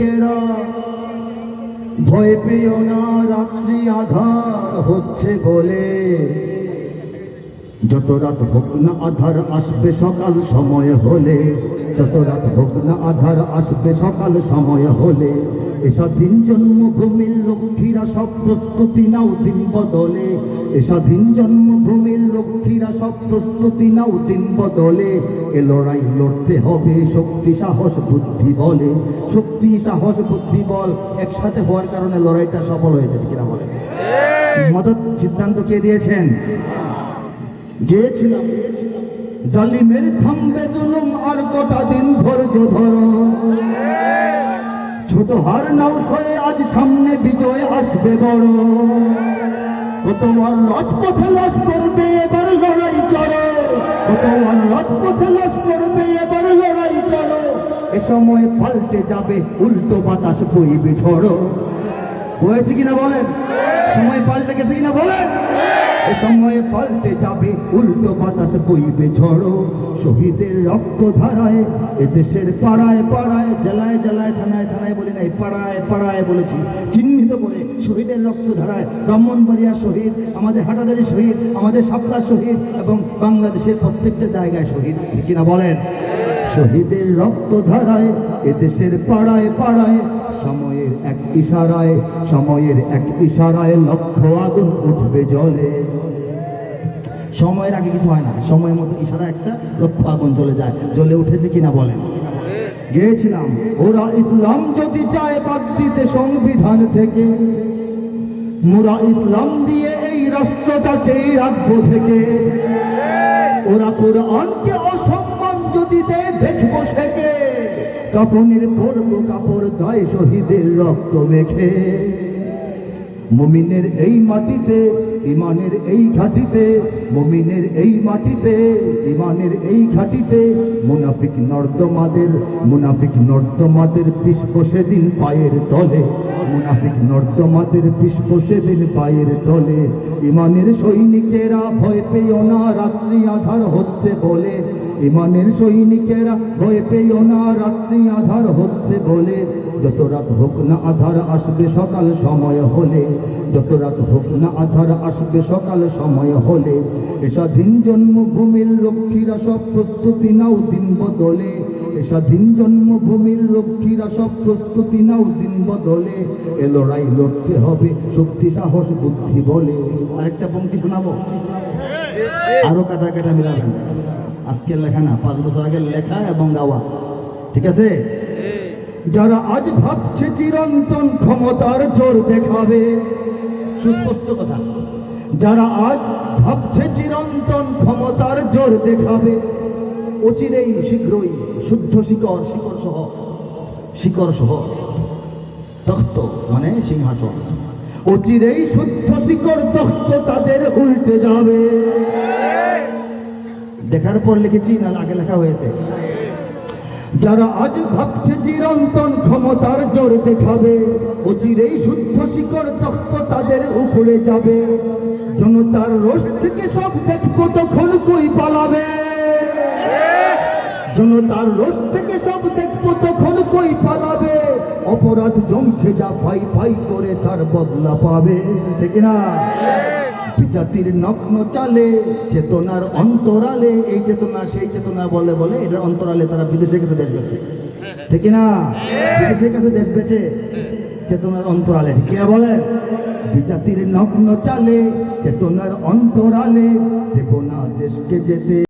সৈনিকেরা ভয় পেও না, রাত্রি আধার হচ্ছে বলে। যত রাত হোক না আধার আসবে সকাল সময় হলে, যত রাত হোক না আধার আসবে সকাল সময় হলে এ স্বাধীন জন্মভূমির লক্ষ্মীরা সব প্রস্তুতি নাও দিন বদলে। এ স্বাধীন জন্মভূমির লক্ষ্মীরা সব প্রস্তুতি নাও দিন বদলে। এ লড়াই লড়তে হবে শক্তি সাহস বুদ্ধি বলে। শক্তি সাহস বুদ্ধি বল একসাথে হওয়ার কারণে লড়াইটা সফল হয়েছে ঠিক না বলে মদত সিদ্ধান্ত কে দিয়েছেন? গিয়েছিলাম। জালিমের থামবে জুলুম আর গোটা দিন ধৈর্য ধরো। ছোট হার নাও সয়ে আজ সামনে বিজয় আসবে বড়। কতবার রাজপথে লাশ পড়বে, এবার লড়াই করো। কতবার রাজপথে লাশ পড়বে, এবার লড়াই করো। এ সময় পাল্টে যাবে, উল্টো বাতাস বইবে ঝড়ো। হয়েছে কিনা বলেন? সময় পাল্টে গেছে কিনা বলেন? এ সময়ে পাল্টে যাবে, উল্টো বাতাস বইবে ঝড়ো। শহীদের রক্ত ধারায়, এ দেশের পাড়ায় পাড়ায় জেলায় জেলায় থানায় থানায় বলি নাই, পাড়ায় পাড়ায় বলেছি। চিহ্নিত করে শহীদের রক্ত ধারায় ব্রাহ্মণবাড়িয়া শহীদ, আমাদের হাটাদারি শহীদ, আমাদের সাপলা শহীদ এবং বাংলাদেশের প্রত্যেকটা জায়গায় শহীদ কিনা বলেন? শহীদের রক্ত ধারায়, এ দেশের পাড়ায় পাড়ায় সময়ের এক ইশারায়, সময়ের এক ইশারায় লক্ষ আগুন উঠবে জলে। সময়ের আগে কিছু হয় না, সময়ের মতো ইশারা একটা লক্ষ আগুন চলে যায়। জ্বলে উঠেছে কিনা বলেন। গিয়েছিলাম। ওরা ইসলাম যদি চায় বাদ দিতে সংবিধান থেকে। মোরা ইসলাম দিয়ে এই রাষ্ট্রটাকেই রাখব থেকে। ওরা কোরআনকে অসম্মান যদি দেয়, দেখব সেকে। কাপনের পরব কাপড় গায়ে শহীদের রক্ত মেখে। মুমিনের এই মাটিতে ইমানের এই ঘাটিতে, মুমিনের এই মাটিতে ইমানের এই ঘাটিতে মুনাফিক নর্দমাদের মুনাফিক নর্দমাদের পিষ্প সেদিন পায়ের তলে। মুনাফিক নর্দমাদের পিষ্প সেদিন পায়ের তলে। ইমানের সৈনিকেরা ভয় পেও না, রাত্রি আধার হচ্ছে বলে। ইমানের সৈনিকেরা ভয় পেও না, রাত্রি আধার হচ্ছে বলে। যত রাত হোক না আধার আসবে সকাল সময় হলে। যত রাত হোক না আধার আসবে সকাল সময় হলে। এ স্বাধীন জন্মভূমির লক্ষ্মীরা সব প্রস্তুতি নাও দিন বদলে। এ স্বাধীন জন্মভূমির লক্ষ্মীরা সব প্রস্তুতি নাও দিন বদলে। এ লড়াই লড়তে হবে শক্তি, সাহস, বুদ্ধি বলে। আরেকটা পঙ্ক্তি শোনাবো? আরও কাটা কাটা মিলাবেন। আজকের লেখা না, পাঁচ বছর আগের লেখা এবং গাওয়া। ঠিক আছে? যারা আজ ভাবছে চিরন্তন ক্ষমতার জোর দেখাবে, সুস্পষ্ট কথা। যারা আজ ভাবছে চিরন্তন ক্ষমতার জোর দেখাবে, অচিরেই শীঘ্রই শুদ্ধ শিকড় শিকড় সহ শিকড় সহ, তখ্ত মানে সিংহাসন। অচিরেই শুদ্ধ শিকড়, তখ্ত তাদের উল্টে যাবে। দেখার পর লিখেছি না আগে লেখা হয়েছে। যারা আজ ভাবছে চিরন্তন ক্ষমতার জোর দেখাবে, ও চিরেই শুদ্ধ শিকড় তখ্ত তাদের উপরে যাবে। জনতার রোষ থেকে সব দেখব, তখন কই পালাবে? জনতার রোষ থেকে সব দেখব, তখন কই পালাবে? অপরাধ জমছে যা পাই পাই করে তার বদলা পাবে। ঠিক না? জাতির নগ্ন চালে, চেতনার অন্তরালে, এই চেতনা, সেই চেতনা বলে বলে, এটার অন্তরালে তারা বিদেশের কাছে দেশ বেছে ঠিক না? বিদেশের কাছে দেশ বেছে চেতনার অন্তরালে। ঠিক বলে বিজাতির নগ্ন চালে, চেতনার অন্তরালে, দেব না দেশকে যেতে।